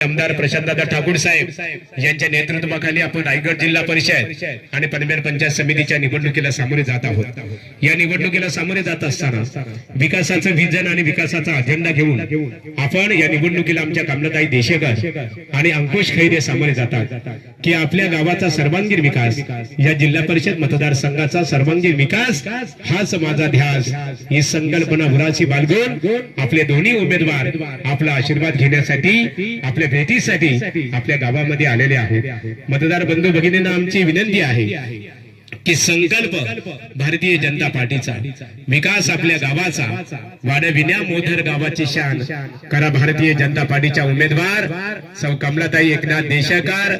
आमदार प्रशांतदादा ठाकूर साहेब यांच्या नेतृत्वाखाली आपण रायगड जिल्हा परिषद आणि पनवेल पंचायत समितीच्या निवडणुकीला सामोरे जात आहोत. या निवडणुकीला सामोरे जात असताना विकासाचं व्हिजन आणि विकासाचा अजेंडा घेऊन आपण या निवडणुकीला आमच्या कामलताई देशेकर आणि अंकुश खैरे सामोरे जातात. की आपल्या गावाचा सर्वांगीण विकास या जिल्हा परिषद मतदारसंघाचा सर्वांगीण विकास हाच माझा ध्यास. ही संकल्पना भुराशी बाळगून आपले दोन्ही उमेदवार आपला आशीर्वाद घेण्यासाठी आपल्या भेटीसाठी आपल्या गावामध्ये आलेले आहेत. मतदार बंधू भगिनींना आमची विनंती आहे. की संकल्प भारतीय जनता पार्टीचा. विकास आपल्या गावाचा. वाढविण्या मोधर गावाची शान. करा भारतीय जनता पार्टीच्या उमेदवार. सौ कमलाताई एकनाथ देशकार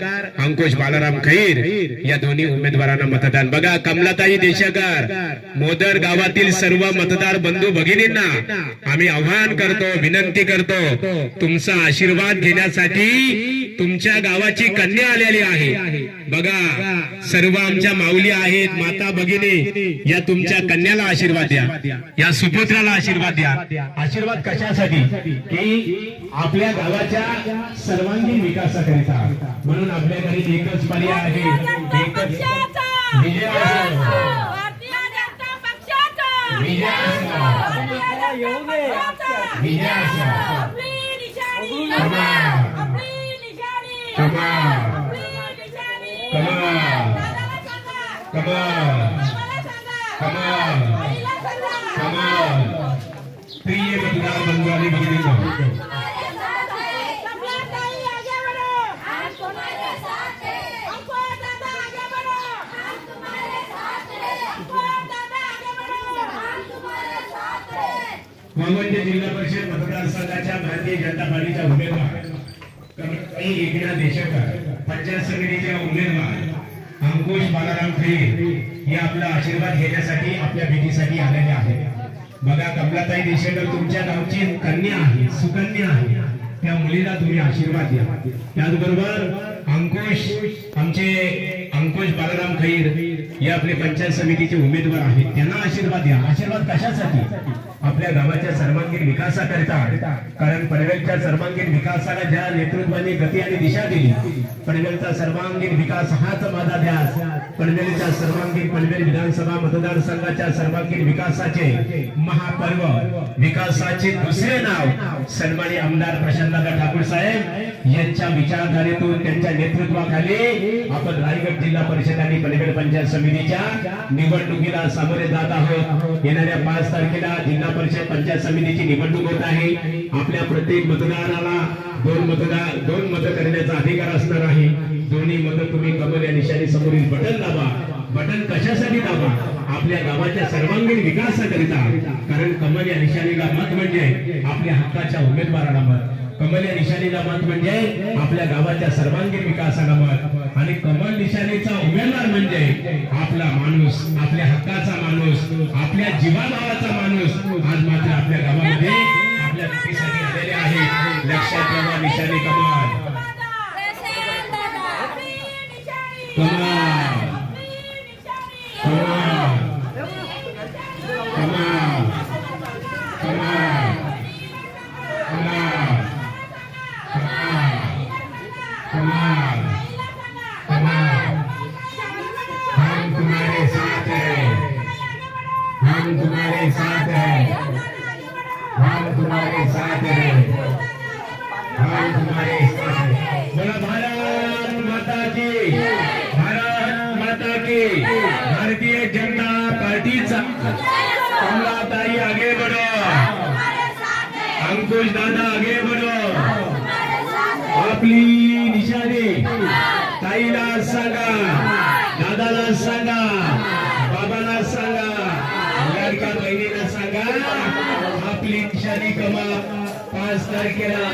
अंकुश बालाराम खैर या दोन्ही उमेदवारांना मतदान बघा. कमलाताई देशकार मोदर गावातील सर्व मतदार बंधू भगिनींना आम्ही आव्हान करतो विनंती करतो तुमचा आशीर्वाद घेण्यासाठी तुमच्या गावाची कन्या आलेली आहे. बघा सर्व आमच्या माऊली आहेत माता भगिनी या तुमच्या कन्याला आशीर्वाद द्या. या सुपुत्राला आशीर्वाद द्या. आशीर्वाद कशासाठी? की आपल्या गावाच्या सर्वांगीण विकासाकरिता. म्हणून आपल्या घरी एकच पर्याय आहे एकच विजय. विजय असो. विजय असो. प्रिय मतदार बंधू आणि भगिनींनो मावळते जिल्हा परिषद मतदारसंघाच्या भारतीय जनता पार्टीच्या उमेदवार कमलताई एकनाथ देशकर पंचायत समितीच्या उमेदवार अंकुश बालाराम खैर हे आपला आशीर्वाद घेण्यासाठी आपल्या भेटीसाठी आलेले आहेत. बघा कमलाताई देशकर तुमच्या गावची कन्या आहे सुकन्या आहे. त्या मुलीला तुम्ही आशीर्वाद द्या. त्याचबरोबर अंकुश आमचे अंकुश बालाराम खैर हे आपले पंचायत समितीचे उमेदवार आहेत. त्यांना आशीर्वाद द्या. आशीर्वाद कशासाठी? आपल्या गावाच्या सर्वांगीण विकासाकरिता. कारण पनवेलच्या सर्वांगीण विकासाला ज्या नेतृत्वाने गती आणि दिशा दिली पनवेलचा सर्वांगीण विकास हाच माझा ध्यास. पनवेलच्या सर्वांगीण पनवेल विधानसभा मतदारसंघाच्या सर्वांगीण विकासाचे महापर्व. विकासाचे दुसरे नाव सन्मानी आमदार प्रशांतदादा ठाकूर साहेब यांच्या विचारधारेतून त्यांच्या नेतृत्वाखाली आपण रायगड जिल्हा परिषद आणि पनवेल पंचायत समिती समितीच्या निवडणुकीला सामोरे जात आहोत. येणाऱ्या पाच तारखेला जिल्हा परिषद पंचायत समितीची निवडणूक होत आहे. आपल्या प्रत्येक मतदाराला दोन मतदार दोन मत करण्याचा अधिकार असणार आहे. दोन्ही मत तुम्ही कमल या निशाणी समोरील बटन दाबा. बटन कशासाठी दाबा? आपल्या गावाच्या सर्वांगीण विकासाकरिता. कारण कमल या निशाणीला मत म्हणजे आपल्या हक्काच्या उमेदवाराला मत. कमल या निशाणीला मत म्हणजे आपल्या गावाच्या सर्वांगीण विकासाला मत. आणि कमल निशाणीचा उमेदवार म्हणजे आपला माणूस आपल्या हक्काचा माणूस आपल्या जीवाभावाचा माणूस. आज मात्र आपल्या गावामध्ये आपल्या भेटीसाठी आलेले आहे लक्षात ठेवा निशाणी कमल. कमल कमल कमल कमल कमल हम तुम्हारे साथ हैं हम तुम्हारे साथ हैं हम तुम्हारे साथ हैं हम तुम्हारे साथ हैं बोला भारत माता की भारत माता की भारतीय जनता पार्टीचा कमलाताई आगे बढ़ो। अंकुश दादा आगे बढ़ो सांगा. दादाला सांगा. बाबाला सांगा. लाडका बहिणीला सांगा. आपली निशाणी कमाल. पाच तारखेला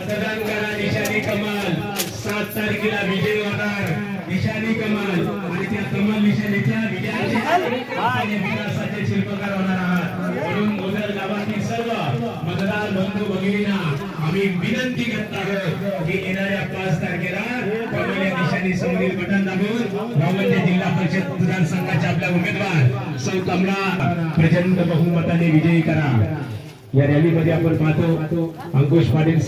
मतदान करा निशाणी कमाल. सात तारखेला विजय होणार. निशाणी कमाल. आणि त्या कमाल निशाणीच्या विजयाच्या विकासाचे शिल्पकार होणार आहात. म्हणून मोदर गावातील सर्व मतदार बंधू भगिनींना आम्ही विनंती करत आहोत की येणाऱ्या पाच तारखेला कमल या निशाणी समोरील बटन दाबून जिल्हा परिषद मतदारसंघाच्या आपल्या उमेदवार सौ कमला. प्रचंड बहुमताने विजयी करा. या रॅलीमध्ये आपण पाहतो अंकुश पाटील